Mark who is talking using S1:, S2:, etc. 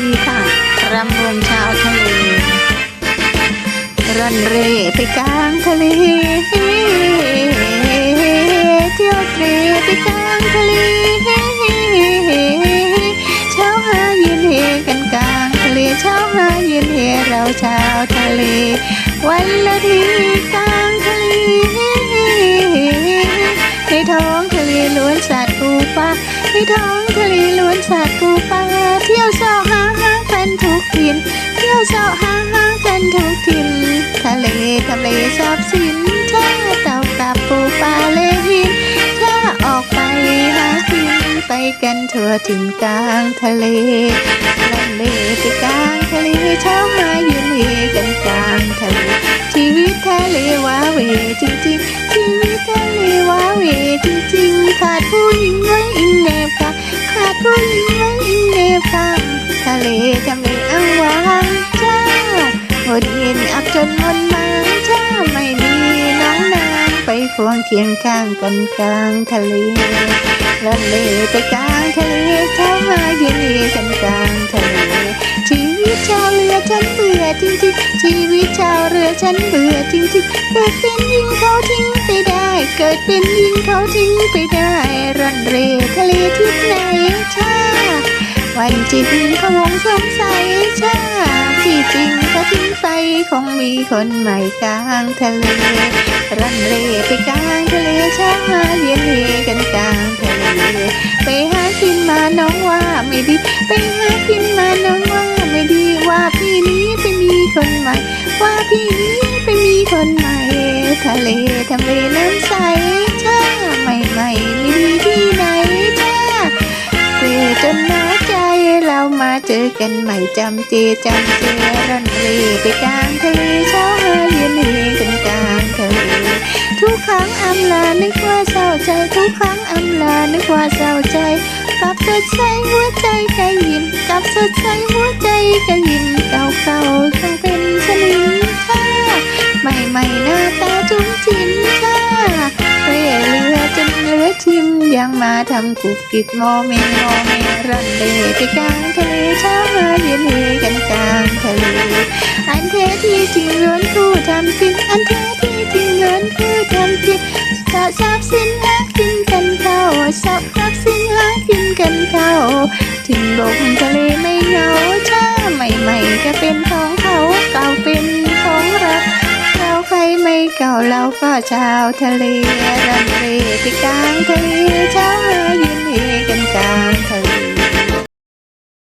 S1: ดีค่ะรำวงชาวทะเลร่อนเร่ไปกลางทะเลเที่ยวเตรไปกลางทะเลเช้าหาเย็นเฮกันกลางทะเลเช้าหาเย็นเฮเราชาวทะเล วันละทีกล ในท้องทะเลล้วนสัตว์ปูปลาในท้องทะเลล้วนสัตว์ปูปลาเที่ยวเสาะหาหากันทุกถิ่นเที่ยวเสาะหาหากันทุกถิ่นทะเลทะเลทรัพย์สินถ้าเต่ากับปูปลาเลหินถ้าออกไปหากินไปกันทั่วถิ่นกลางทะเลลันเลไปกลางทะเลเช้ามาเย็นเฮกันกลางทะเลชีวิตทะเลว้าเวจริง ขาดผู้หญิงไว้อิงแนบค่ะทะเลทำเลอ้างว้างจ้าหดเย็นอับจนมนมาจ้าไม่มีน้องนางไปควงเคียงข้างกันกลางทะเลลันเลไปกลางทะเลเช้ามาเย็นเกันกลางทะเลชีวิตชาวเรือฉันเบื่อจริงๆชีวิตชาวเรือฉันเบื่อจริงๆเกิดเป็นยิงเขาทิ้งไป กิดเป็นยิงเขาทิ้งไปได้ร่อนเร่ทะเลทิศไหนชาวันจิตเขาวงสงสัยชาที่จริงเขาทิ้งไปคงมีคนใหม่กลางทะเลร่อนเร่ไปกลางทะเลชามาเยนเฮกันกลางทะเลไปหากินมาน้องว่าไม่ดี ไปหากินมาน้องว่าไม่ดีว่าพี่นี้ไปมีคนใหม่ ว่าพี่นี้ไปมีคนใหม่ ทะเลทะเลน้ำใสช่าใหม่ใหม่ๆมีที่ไหนช่าเรจนหน้าใจเรามาเจอกันใหม่จำเจจำเจร่อนเรไปกลางทะเลเช้าหาเย็นเฮกันกลางทะเลทุกครั้งอำลานึกว่าเศร้าใจ ทุกครั้งอำลานึกว่าเศร้าใจกลับสดใสหัวใจกระยิมกลับสดใสหัวใจกระยิมเก่าเก่าๆต้องเป็นสนิม ยังมาทำกุกกิกโมเมโมเมรันเดไปกลางทะเลเช้ามาเย็นเฮกันกลางทะเลอันแท้ที่จริงล้วนผู้ทำผิดอันแท้ที่จริงล้วนผู้ทำผิดสะทราบสิ้นหากินกันเข้าสะทราบสิ้นหากินกันเข้าถึงลงทะเลไม่เหงาช้าใหม่ๆก็เป็นของเขาเก่าเป็นของเราเราใครไม่เก่าเราก็ชาวทะเลรันเรไปกลางทะเล